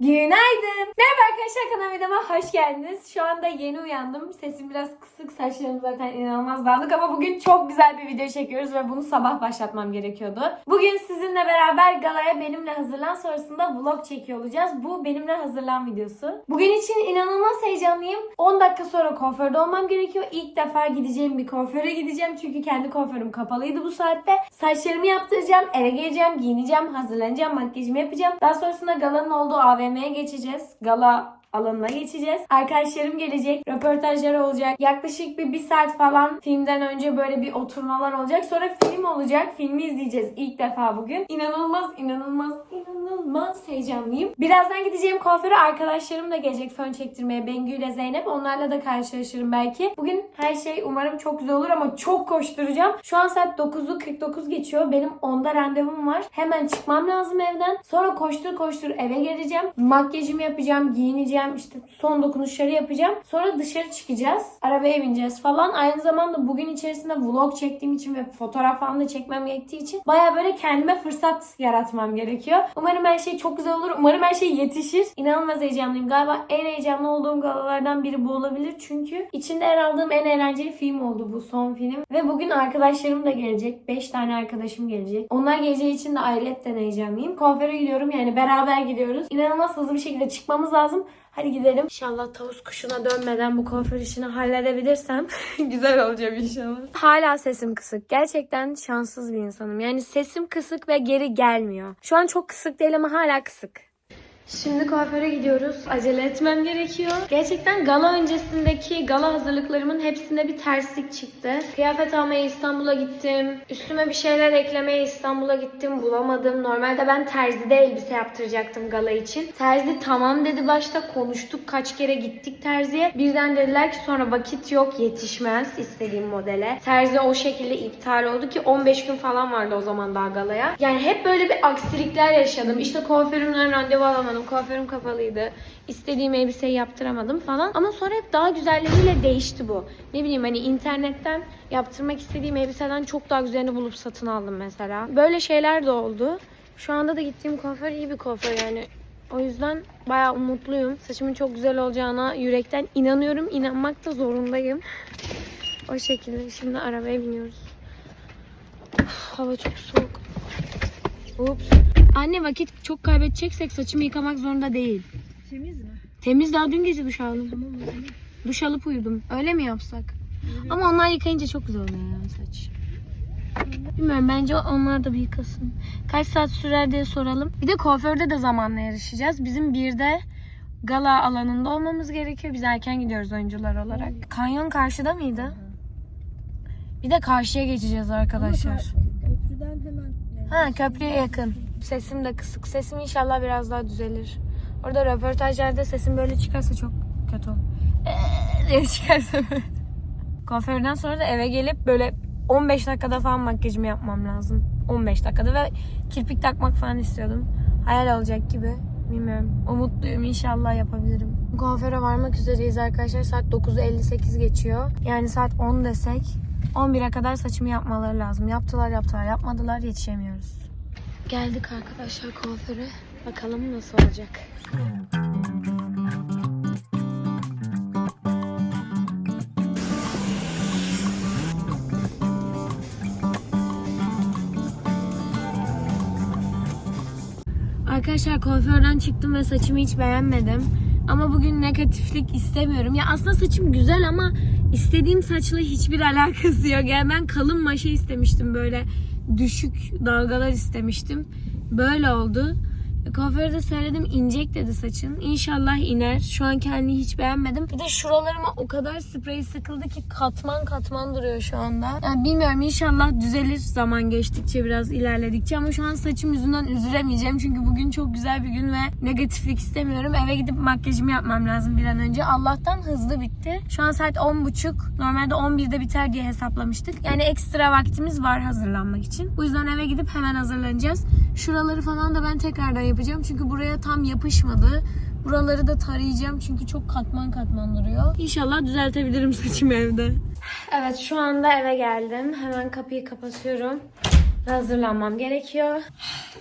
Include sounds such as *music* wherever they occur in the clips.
Günaydın. Merhaba arkadaşlar kanalıma hoş geldiniz. Şu anda yeni uyandım. Sesim biraz kısık, saçlarım zaten inanılmaz dağınık ama bugün çok güzel bir video çekiyoruz ve bunu sabah başlatmam gerekiyordu. Bugün sizinle beraber galaya benimle hazırlan sonrasında vlog çekiyor olacağız. Bu benimle hazırlan videosu. Bugün için inanılmaz heyecanlıyım. 10 dakika sonra kuaförde olmam gerekiyor. İlk defa gideceğim bir kuaföre gideceğim çünkü kendi kuaförüm kapalıydı bu saatte. Saçlarımı yaptıracağım, eve geleceğim, giyineceğim, hazırlanacağım, makyajımı yapacağım. Daha sonrasında galanın olduğu AVM'ye geçeceğiz. Gala alanına geçeceğiz. Arkadaşlarım gelecek. Röportajlar olacak. Yaklaşık bir, bir saat falan filmden önce böyle bir oturmalar olacak. Sonra film olacak. Filmi izleyeceğiz ilk defa bugün. İnanılmaz, inanılmaz, inanılmaz heyecanlıyım. Birazdan gideceğim kuaföre arkadaşlarım da gelecek fön çektirmeye. Bengü ile Zeynep. Onlarla da karşılaşırım belki. Bugün her şey umarım çok güzel olur ama çok koşturacağım. Şu an saat 9'u 49 geçiyor. Benim 10'da randevum var. Hemen çıkmam lazım evden. Sonra koştur koştur eve geleceğim. Makyajımı yapacağım, giyineceğim. İşte son dokunuşları yapacağım. Sonra dışarı çıkacağız. Arabaya bineceğiz falan. Aynı zamanda bugün içerisinde vlog çektiğim için ve fotoğraf falan da çekmem gerektiği için baya böyle kendime fırsat yaratmam gerekiyor. Umarım her şey çok güzel olur. Umarım her şey yetişir. İnanılmaz heyecanlıyım. Galiba en heyecanlı olduğum galalardan biri bu olabilir. Çünkü içinde yer aldığım en eğlenceli film oldu bu son film. Ve bugün arkadaşlarım da gelecek. 5 tane arkadaşım gelecek. Onlar geleceği için de ayrıyetten heyecanlıyım. Kuaföre gidiyorum yani beraber gidiyoruz. İnanılmaz hızlı bir şekilde çıkmamız lazım. Hadi gidelim. İnşallah tavus kuşuna dönmeden bu kuaför işini halledebilirsem *laughs* güzel olacak inşallah. Hala sesim kısık. Gerçekten şanssız bir insanım. Yani sesim kısık ve geri gelmiyor. Şu an çok kısık değil ama hala kısık. Şimdi kuaföre gidiyoruz. Acele etmem gerekiyor. Gerçekten gala öncesindeki gala hazırlıklarımın hepsinde bir terslik çıktı. Kıyafet almaya İstanbul'a gittim. Üstüme bir şeyler eklemeye İstanbul'a gittim. Bulamadım. Normalde ben terzide elbise yaptıracaktım gala için. Terzi tamam dedi başta. Konuştuk. Kaç kere gittik terziye. Birden dediler ki sonra vakit yok yetişmez istediğim modele. Terzi o şekilde iptal oldu ki 15 gün falan vardı o zaman daha galaya. Yani hep böyle bir aksilikler yaşadım. İşte kuaförümden randevu alamadım. Kuaförüm kapalıydı. İstediğim elbiseyi yaptıramadım falan. Ama sonra hep daha güzelleriyle değişti bu. Ne bileyim hani internetten yaptırmak istediğim elbiseden çok daha güzelini bulup satın aldım mesela. Böyle şeyler de oldu. Şu anda da gittiğim kuaför iyi bir kuaför yani. O yüzden bayağı umutluyum. Saçımın çok güzel olacağına yürekten inanıyorum. İnanmak da zorundayım. O şekilde şimdi arabaya biniyoruz. Hava çok soğuk. Ups. Anne vakit çok kaybedeceksek saçımı yıkamak zorunda değil. Temiz mi? Temiz daha dün gece duş aldım. Tamam o zaman. Duş alıp uyudum. Öyle mi yapsak? Ama onlar yıkayınca çok güzel oluyor ya saç. Bilmiyorum bence onlar da bir yıkasın. Kaç saat sürer diye soralım. Bir de kuaförde de zamanla yarışacağız. Bizim bir de gala alanında olmamız gerekiyor. Biz erken gidiyoruz oyuncular olarak. Kanyon karşıda mıydı? Bir de karşıya geçeceğiz arkadaşlar. Köprüden hemen yani Ha köprüye yakın. Sesim de kısık. Sesim inşallah biraz daha düzelir. Orada röportajlarda sesim böyle çıkarsa çok kötü olur. Eee diye çıkarsa. Kuaförden sonra da eve gelip böyle 15 dakikada falan makyajımı yapmam lazım. 15 dakikada ve kirpik takmak falan istiyordum. Hayal olacak gibi. Bilmiyorum. Umutluyum inşallah yapabilirim. Kuaföre varmak üzereyiz arkadaşlar. Saat 9'u 58 geçiyor. Yani saat 10 desek 11'e kadar saçımı yapmaları lazım. Yaptılar yaptılar yapmadılar yetişemiyoruz. Geldik arkadaşlar kuaföre. Bakalım nasıl olacak. Arkadaşlar kuaförden çıktım ve saçımı hiç beğenmedim. Ama bugün negatiflik istemiyorum. Ya aslında saçım güzel ama istediğim saçla hiçbir *laughs* alakası yok. Yani ben kalın maşa istemiştim böyle düşük dalgalar istemiştim. Böyle oldu. Kuaföre de söyledim inecek dedi saçın. İnşallah iner. Şu an kendini hiç beğenmedim. Bir de şuralarıma o kadar sprey sıkıldı ki katman katman duruyor şu anda. Yani bilmiyorum inşallah düzelir zaman geçtikçe biraz ilerledikçe ama şu an saçım yüzünden üzülemeyeceğim. Çünkü bugün çok güzel bir gün ve negatiflik istemiyorum. Eve gidip makyajımı yapmam lazım bir an önce. Allah'tan hızlı bitti. Şu an saat 10.30. Normalde 11'de biter diye hesaplamıştık. Yani ekstra vaktimiz var hazırlanmak için. Bu yüzden eve gidip hemen hazırlanacağız. Şuraları falan da ben tekrardan yapacağım. Çünkü buraya tam yapışmadı. Buraları da tarayacağım çünkü çok katman katman duruyor. İnşallah düzeltebilirim saçımı evde. Evet şu anda eve geldim. Hemen kapıyı kapatıyorum. Hazırlanmam gerekiyor.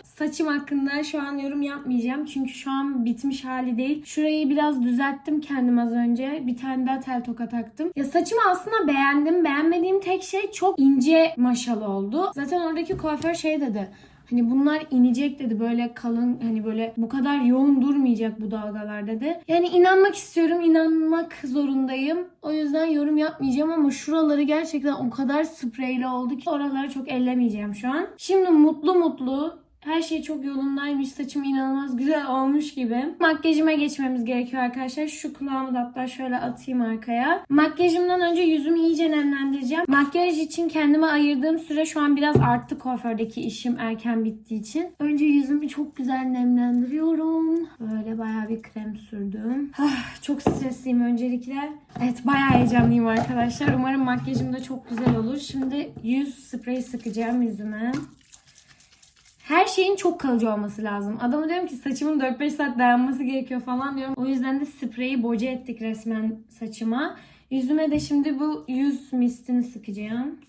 Saçım hakkında şu an yorum yapmayacağım. Çünkü şu an bitmiş hali değil. Şurayı biraz düzelttim kendim az önce. Bir tane daha tel toka taktım. Ya saçımı aslında beğendim. Beğenmediğim tek şey çok ince maşalı oldu. Zaten oradaki kuaför şey dedi. Hani bunlar inecek dedi böyle kalın hani böyle bu kadar yoğun durmayacak bu dalgalar dedi. Yani inanmak istiyorum inanmak zorundayım. O yüzden yorum yapmayacağım ama şuraları gerçekten o kadar spreyli oldu ki oraları çok ellemeyeceğim şu an. Şimdi mutlu mutlu her şey çok yolundaymış. Saçım inanılmaz güzel olmuş gibi. Makyajıma geçmemiz gerekiyor arkadaşlar. Şu kulağımı da hatta şöyle atayım arkaya. Makyajımdan önce yüzümü iyice nemlendireceğim. Makyaj için kendime ayırdığım süre şu an biraz arttı kuafördeki işim erken bittiği için. Önce yüzümü çok güzel nemlendiriyorum. Böyle bayağı bir krem sürdüm. Ah, çok stresliyim öncelikle. Evet bayağı heyecanlıyım arkadaşlar. Umarım makyajım da çok güzel olur. Şimdi yüz spreyi sıkacağım yüzüme. Her şeyin çok kalıcı olması lazım. Adama diyorum ki saçımın 4-5 saat dayanması gerekiyor falan diyorum. O yüzden de spreyi boca ettik resmen saçıma. Yüzüme de şimdi bu yüz mistini sıkacağım.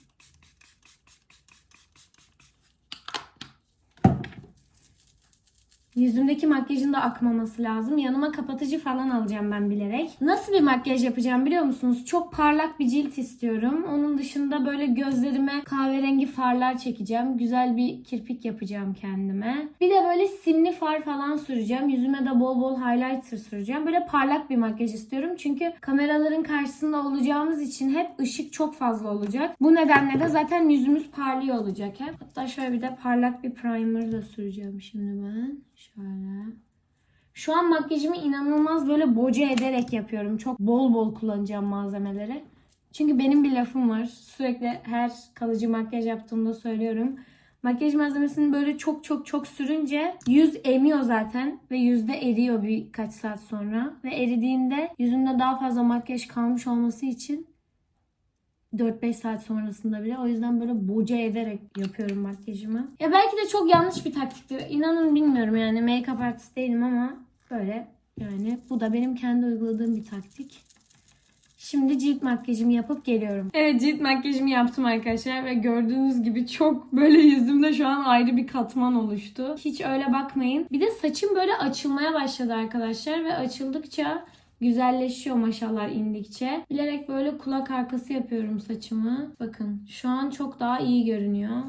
Yüzümdeki makyajın da akmaması lazım. Yanıma kapatıcı falan alacağım ben bilerek. Nasıl bir makyaj yapacağım biliyor musunuz? Çok parlak bir cilt istiyorum. Onun dışında böyle gözlerime kahverengi farlar çekeceğim. Güzel bir kirpik yapacağım kendime. Bir de böyle simli far falan süreceğim. Yüzüme de bol bol highlighter süreceğim. Böyle parlak bir makyaj istiyorum. Çünkü kameraların karşısında olacağımız için hep ışık çok fazla olacak. Bu nedenle de zaten yüzümüz parlıyor olacak hep. Hatta şöyle bir de parlak bir primer da süreceğim şimdi ben. Şöyle. Şu an makyajımı inanılmaz böyle boca ederek yapıyorum. Çok bol bol kullanacağım malzemeleri. Çünkü benim bir lafım var. Sürekli her kalıcı makyaj yaptığımda söylüyorum. Makyaj malzemesini böyle çok çok çok sürünce yüz emiyor zaten ve yüzde eriyor birkaç saat sonra. Ve eridiğinde yüzünde daha fazla makyaj kalmış olması için 4-5 saat sonrasında bile. O yüzden böyle boca ederek yapıyorum makyajımı. Ya belki de çok yanlış bir taktiktir. İnanın bilmiyorum yani make-up artist değilim ama böyle yani bu da benim kendi uyguladığım bir taktik. Şimdi cilt makyajımı yapıp geliyorum. Evet cilt makyajımı yaptım arkadaşlar ve gördüğünüz gibi çok böyle yüzümde şu an ayrı bir katman oluştu. Hiç öyle bakmayın. Bir de saçım böyle açılmaya başladı arkadaşlar ve açıldıkça güzelleşiyor maşallah indikçe. Bilerek böyle kulak arkası yapıyorum saçımı. Bakın şu an çok daha iyi görünüyor.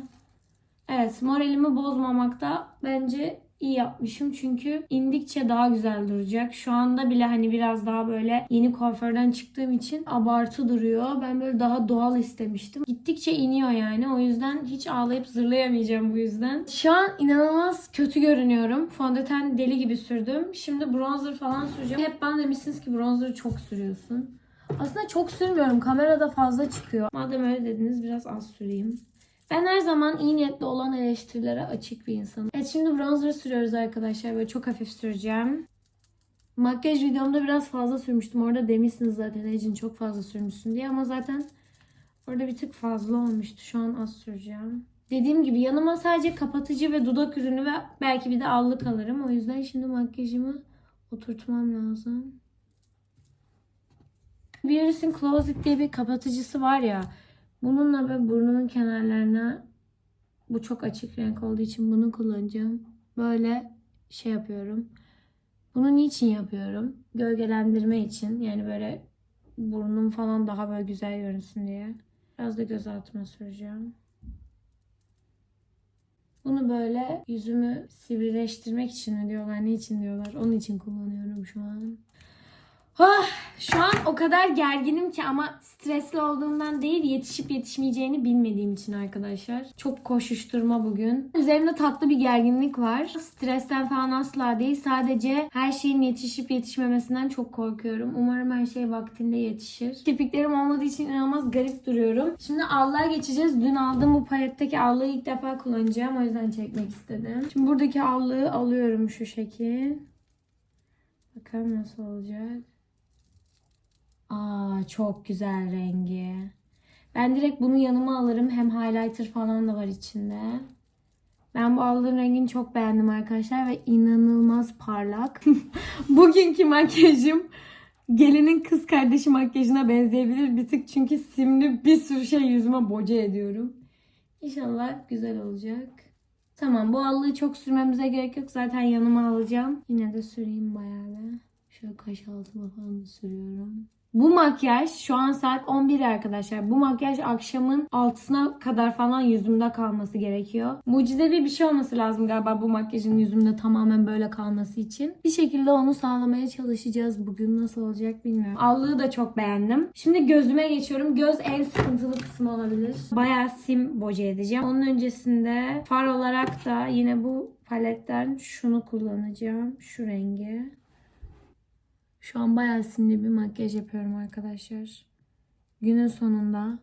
Evet moralimi bozmamakta bence iyi yapmışım çünkü indikçe daha güzel duracak. Şu anda bile hani biraz daha böyle yeni kuaförden çıktığım için abartı duruyor. Ben böyle daha doğal istemiştim. Gittikçe iniyor yani. O yüzden hiç ağlayıp zırlayamayacağım bu yüzden. Şu an inanılmaz kötü görünüyorum. Fondöten deli gibi sürdüm. Şimdi bronzer falan süreceğim. Hep bana demişsiniz ki bronzer'ı çok sürüyorsun. Aslında çok sürmüyorum. Kamerada fazla çıkıyor. Madem öyle dediniz biraz az süreyim. Ben her zaman iyi niyetli olan eleştirilere açık bir insanım. Evet şimdi bronzer sürüyoruz arkadaşlar. Böyle çok hafif süreceğim. Makyaj videomda biraz fazla sürmüştüm. Orada demişsiniz zaten Ecin çok fazla sürmüşsün diye. Ama zaten orada bir tık fazla olmuştu. Şu an az süreceğim. Dediğim gibi yanıma sadece kapatıcı ve dudak ürünü ve belki bir de allık alırım. O yüzden şimdi makyajımı oturtmam lazım. Beauty's'in Closet diye bir kapatıcısı var ya. Bununla böyle burnumun kenarlarına bu çok açık renk olduğu için bunu kullanacağım. Böyle şey yapıyorum. Bunu niçin yapıyorum? Gölgelendirme için. Yani böyle burnum falan daha böyle güzel görünsün diye. Biraz da göz altıma süreceğim. Bunu böyle yüzümü sivrileştirmek için mi diyorlar, ne için diyorlar. Onun için kullanıyorum şu an. Ah, şu an o kadar gerginim ki ama stresli olduğumdan değil yetişip yetişmeyeceğini bilmediğim için arkadaşlar. Çok koşuşturma bugün. Üzerimde tatlı bir gerginlik var. Stresten falan asla değil. Sadece her şeyin yetişip yetişmemesinden çok korkuyorum. Umarım her şey vaktinde yetişir. Kirpiklerim olmadığı için inanılmaz garip duruyorum. Şimdi allığa geçeceğiz. Dün aldığım bu paletteki allığı ilk defa kullanacağım. O yüzden çekmek istedim. Şimdi buradaki allığı alıyorum şu şekil. Bakalım nasıl olacak. Aa çok güzel rengi. Ben direkt bunu yanıma alırım. Hem highlighter falan da var içinde. Ben bu aldığım rengini çok beğendim arkadaşlar ve inanılmaz parlak. *laughs* Bugünkü makyajım gelinin kız kardeşi makyajına benzeyebilir bir tık çünkü simli bir sürü şey yüzüme boca ediyorum. İnşallah güzel olacak. Tamam bu allığı çok sürmemize gerek yok. Zaten yanıma alacağım. Yine de süreyim bayağı bir. Şöyle kaş altıma falan da sürüyorum. Bu makyaj şu an saat 11 arkadaşlar. Bu makyaj akşamın 6'sına kadar falan yüzümde kalması gerekiyor. Mucizevi bir şey olması lazım galiba bu makyajın yüzümde tamamen böyle kalması için. Bir şekilde onu sağlamaya çalışacağız. Bugün nasıl olacak bilmiyorum. Allığı da çok beğendim. Şimdi gözüme geçiyorum. Göz en sıkıntılı kısmı olabilir. Bayağı sim boca edeceğim. Onun öncesinde far olarak da yine bu paletten şunu kullanacağım. Şu rengi. Şu an bayağı simli bir makyaj yapıyorum arkadaşlar. Günün sonunda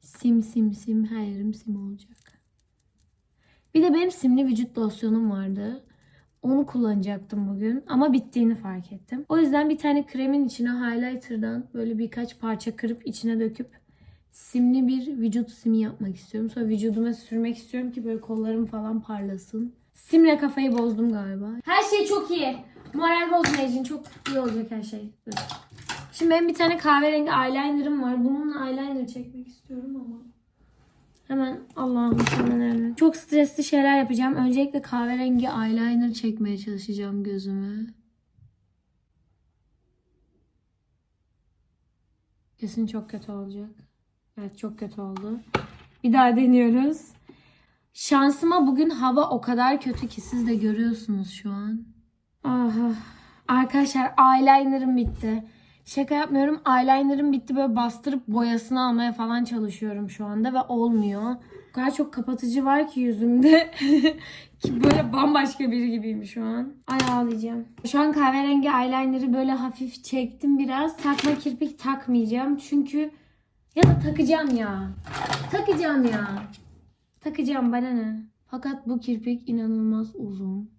sim sim sim her yerim sim olacak. Bir de benim simli vücut losyonum vardı. Onu kullanacaktım bugün ama bittiğini fark ettim. O yüzden bir tane kremin içine highlighter'dan böyle birkaç parça kırıp içine döküp simli bir vücut simi yapmak istiyorum. Sonra vücuduma sürmek istiyorum ki böyle kollarım falan parlasın. Simle kafayı bozdum galiba. Her şey çok iyi. Moral bozma Ecin. Çok iyi olacak her şey. Dur. Şimdi benim bir tane kahverengi eyelinerım var. Bununla eyeliner çekmek istiyorum ama. Hemen Allah'ım hemen. Çok stresli şeyler yapacağım. Öncelikle kahverengi eyeliner çekmeye çalışacağım gözüme. Kesin çok kötü olacak. Evet çok kötü oldu. Bir daha deniyoruz. Şansıma bugün hava o kadar kötü ki siz de görüyorsunuz şu an. Aha. Arkadaşlar eyelinerım bitti. Şaka yapmıyorum. Eyelinerım bitti. Böyle bastırıp boyasını almaya falan çalışıyorum şu anda ve olmuyor. O kadar çok kapatıcı var ki yüzümde. *laughs* ki böyle bambaşka biri gibiyim şu an. Ay ağlayacağım. Şu an kahverengi eyelinerı böyle hafif çektim biraz. Takma kirpik takmayacağım. Çünkü ya da takacağım ya. Takacağım ya. Takacağım bana ne? Fakat bu kirpik inanılmaz uzun.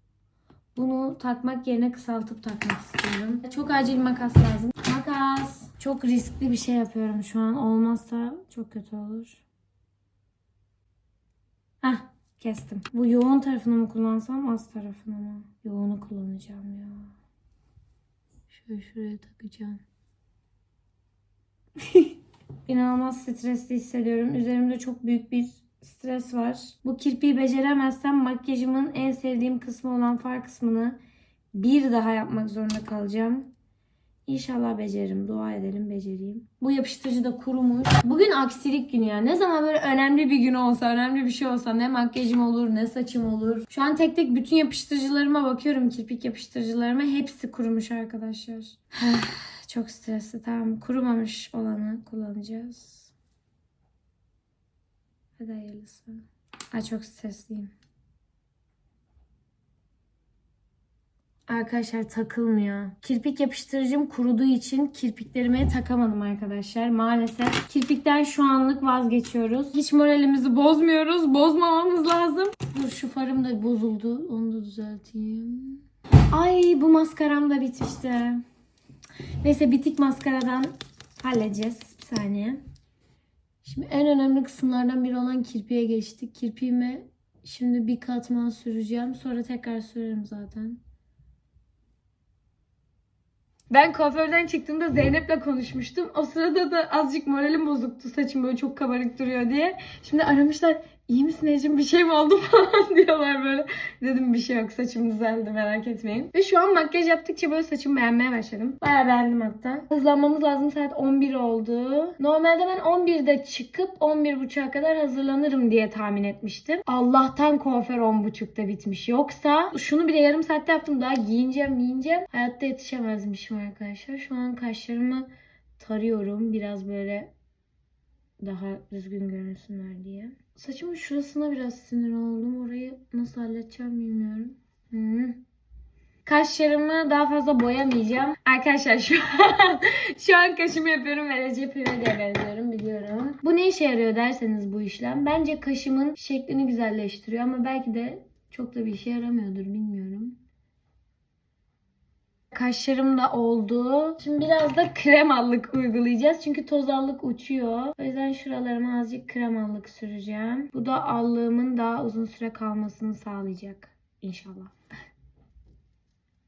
Bunu takmak yerine kısaltıp takmak istiyorum. Çok acil makas lazım. Makas. Çok riskli bir şey yapıyorum şu an. Olmazsa çok kötü olur. Heh kestim. Bu yoğun tarafını mı kullansam az tarafını mı? Yoğunu kullanacağım ya. Şöyle şuraya takacağım. *laughs* İnanılmaz stresli hissediyorum. Üzerimde çok büyük bir stres var. Bu kirpiği beceremezsem makyajımın en sevdiğim kısmı olan far kısmını bir daha yapmak zorunda kalacağım. İnşallah beceririm. Dua edelim becereyim. Bu yapıştırıcı da kurumuş. Bugün aksilik günü ya. Ne zaman böyle önemli bir gün olsa, önemli bir şey olsa ne makyajım olur, ne saçım olur. Şu an tek tek bütün yapıştırıcılarıma bakıyorum. Kirpik yapıştırıcılarıma. Hepsi kurumuş arkadaşlar. *sighs* Çok stresli. Tamam. Kurumamış olanı kullanacağız. Hadi hayırlısı. Ay çok stresliyim. Arkadaşlar takılmıyor. Kirpik yapıştırıcım kuruduğu için kirpiklerime takamadım arkadaşlar. Maalesef kirpikten şu anlık vazgeçiyoruz. Hiç moralimizi bozmuyoruz. Bozmamamız lazım. Dur şu farım da bozuldu. Onu da düzelteyim. Ay bu maskaram da bitmişti. Neyse bitik maskaradan halledeceğiz. Bir saniye. Şimdi en önemli kısımlardan biri olan kirpiğe geçtik. Kirpiğime şimdi bir katman süreceğim. Sonra tekrar sürerim zaten. Ben kuaförden çıktığımda Zeynep'le konuşmuştum. O sırada da azıcık moralim bozuktu. Saçım böyle çok kabarık duruyor diye. Şimdi aramışlar. İyi misin Ecim bir şey mi oldu *laughs* falan diyorlar böyle. Dedim bir şey yok saçım düzeldi merak etmeyin. Ve şu an makyaj yaptıkça böyle saçımı beğenmeye başladım. Bayağı beğendim hatta. Hızlanmamız lazım saat 11 oldu. Normalde ben 11'de çıkıp 11.30'a kadar hazırlanırım diye tahmin etmiştim. Allah'tan kuaför 10.30'da bitmiş. Yoksa şunu bile yarım saatte yaptım. Daha giyineceğim giyineceğim. Hayatta yetişemezmişim arkadaşlar. Şu an kaşlarımı tarıyorum. Biraz böyle daha düzgün görünsünler diye. Saçımın şurasına biraz sinir oldum. Orayı nasıl halledeceğim bilmiyorum. Hı. Kaşlarımı daha fazla boyamayacağım. Arkadaşlar şu an, şu an kaşımı yapıyorum ve Recep İvedik'e benziyorum biliyorum. Bu ne işe yarıyor derseniz bu işlem. Bence kaşımın şeklini güzelleştiriyor ama belki de çok da bir işe yaramıyordur bilmiyorum. Kaşlarım da oldu. Şimdi biraz da kremallık uygulayacağız. Çünkü tozallık uçuyor. O yüzden şuralarıma azıcık kremallık süreceğim. Bu da allığımın daha uzun süre kalmasını sağlayacak. İnşallah.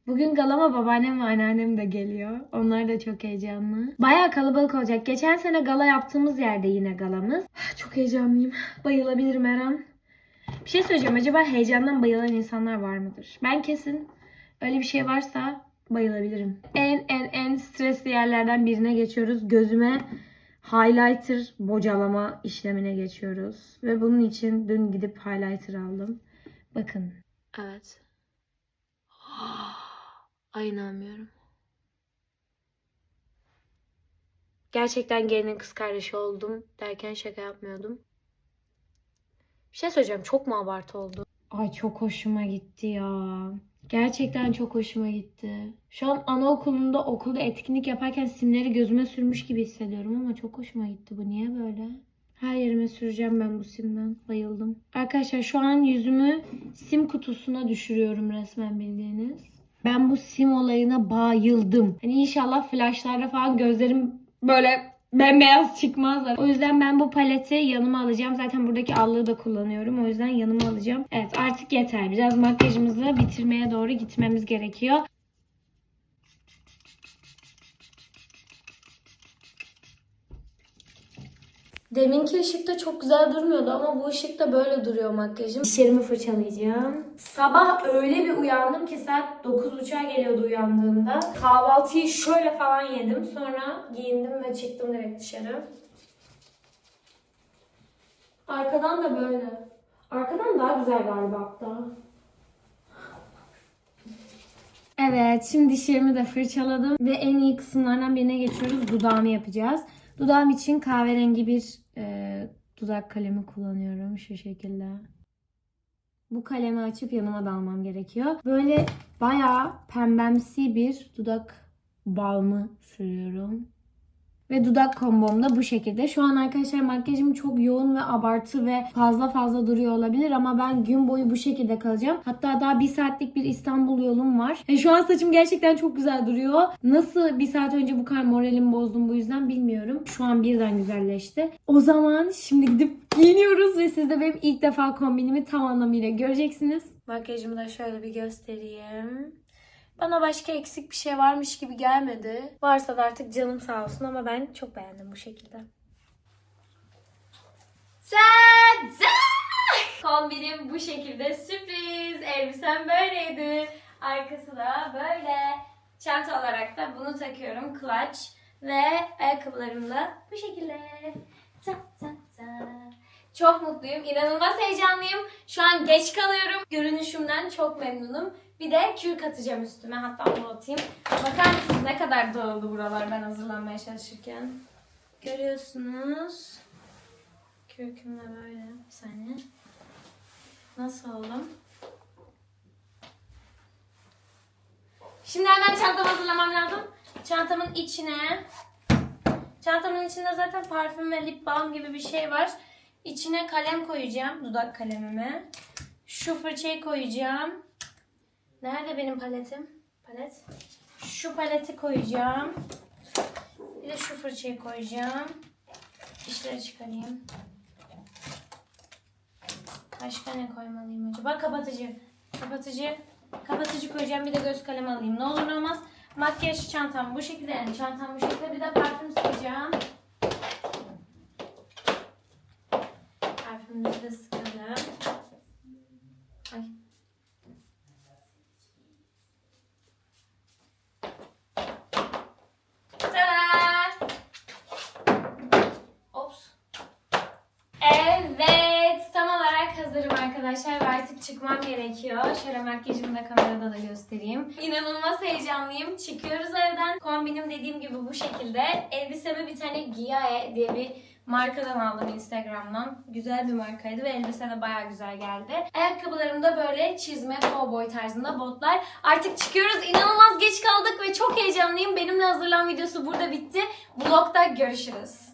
Bugün galama babaannem ve anneannem de geliyor. Onlar da çok heyecanlı. Bayağı kalabalık olacak. Geçen sene gala yaptığımız yerde yine galamız. Çok heyecanlıyım. Bayılabilirim her an. Bir şey söyleyeceğim. Acaba heyecandan bayılan insanlar var mıdır? Ben kesin öyle bir şey varsa bayılabilirim. En en en stresli yerlerden birine geçiyoruz. Gözüme highlighter bocalama işlemine geçiyoruz. Ve bunun için dün gidip highlighter aldım. Bakın. Evet. *gasps* Ay inanmıyorum. Gerçekten gelinin kız kardeşi oldum derken şaka yapmıyordum. Bir şey söyleyeceğim. Çok mu abartı oldu? Ay çok hoşuma gitti ya. Gerçekten çok hoşuma gitti. Şu an anaokulunda okulda etkinlik yaparken simleri gözüme sürmüş gibi hissediyorum ama çok hoşuma gitti. Bu niye böyle? Her yerime süreceğim ben bu simden. Bayıldım. Arkadaşlar şu an yüzümü sim kutusuna düşürüyorum resmen bildiğiniz. Ben bu sim olayına bayıldım. Hani inşallah flashlarda falan gözlerim böyle bembeyaz çıkmazlar. O yüzden ben bu paleti yanıma alacağım. Zaten buradaki allığı da kullanıyorum. O yüzden yanıma alacağım. Evet artık yeter. Biraz makyajımızı bitirmeye doğru gitmemiz gerekiyor. Deminki ışıkta çok güzel durmuyordu ama bu ışıkta böyle duruyor makyajım. Dişlerimi fırçalayacağım. Sabah öyle bir uyandım ki saat 9.30'a geliyordu uyandığımda. Kahvaltıyı şöyle falan yedim. Sonra giyindim ve çıktım direkt dışarı. Arkadan da böyle. Arkadan daha güzel galiba hatta. Evet, şimdi dişlerimi de fırçaladım ve en iyi kısımlardan birine geçiyoruz. Dudağımı yapacağız. Dudağım için kahverengi bir e, dudak kalemi kullanıyorum şu şekilde. Bu kalemi açıp yanıma da almam gerekiyor. Böyle bayağı pembemsi bir dudak balmı sürüyorum. Ve dudak kombom da bu şekilde. Şu an arkadaşlar makyajım çok yoğun ve abartı ve fazla fazla duruyor olabilir ama ben gün boyu bu şekilde kalacağım. Hatta daha bir saatlik bir İstanbul yolum var. E, şu an saçım gerçekten çok güzel duruyor. Nasıl bir saat önce bu kadar moralimi bozdum bu yüzden bilmiyorum. Şu an birden güzelleşti. O zaman şimdi gidip giyiniyoruz ve siz de benim ilk defa kombinimi tam anlamıyla göreceksiniz. Makyajımı da şöyle bir göstereyim. Bana başka eksik bir şey varmış gibi gelmedi. Varsa da artık canım sağ olsun ama ben çok beğendim bu şekilde. Tada! Kombinim bu şekilde sürpriz. Elbisem böyleydi. Arkası da böyle. Çanta olarak da bunu takıyorum. Clutch. Ve ayakkabılarım da bu şekilde. Ta ta ta. Çok mutluyum. inanılmaz heyecanlıyım. Şu an geç kalıyorum. Görünüşümden çok memnunum. Bir de kürk atacağım üstüme. Hatta onu atayım. Bakar mısınız ne kadar dağıldı buralar ben hazırlanmaya çalışırken. Görüyorsunuz. Kürküm de böyle. Bir saniye. Nasıl oldum? Şimdi hemen çantamı hazırlamam lazım. Çantamın içine Çantamın içinde zaten parfüm ve lip balm gibi bir şey var. İçine kalem koyacağım. Dudak kalemimi. Şu fırçayı koyacağım. Nerede benim paletim? Palet. Şu paleti koyacağım. Bir de şu fırçayı koyacağım. İşleri çıkarayım. Başka ne koymalıyım acaba? Kapatıcı. Kapatıcı. Kapatıcı koyacağım. Bir de göz kalemi alayım. Ne olur ne olmaz. Makyaj çantam bu şekilde yani çantam bu şekilde. Bir de parfüm sıkacağım. Sıkalım. Ay. Ops. Evet, tam olarak hazırım arkadaşlar ve artık çıkmam gerekiyor. Şöyle makyajımı da kamerada da göstereyim. İnanılmaz heyecanlıyım. Çıkıyoruz evden. Kombinim dediğim gibi bu şekilde. Elbisemi bir tane Giae diye bir markadan aldım Instagram'dan. Güzel bir markaydı ve elbise de baya güzel geldi. Ayakkabılarım da böyle çizme cowboy tarzında botlar. Artık çıkıyoruz. İnanılmaz geç kaldık ve çok heyecanlıyım. Benimle hazırlan videosu burada bitti. Vlogda görüşürüz.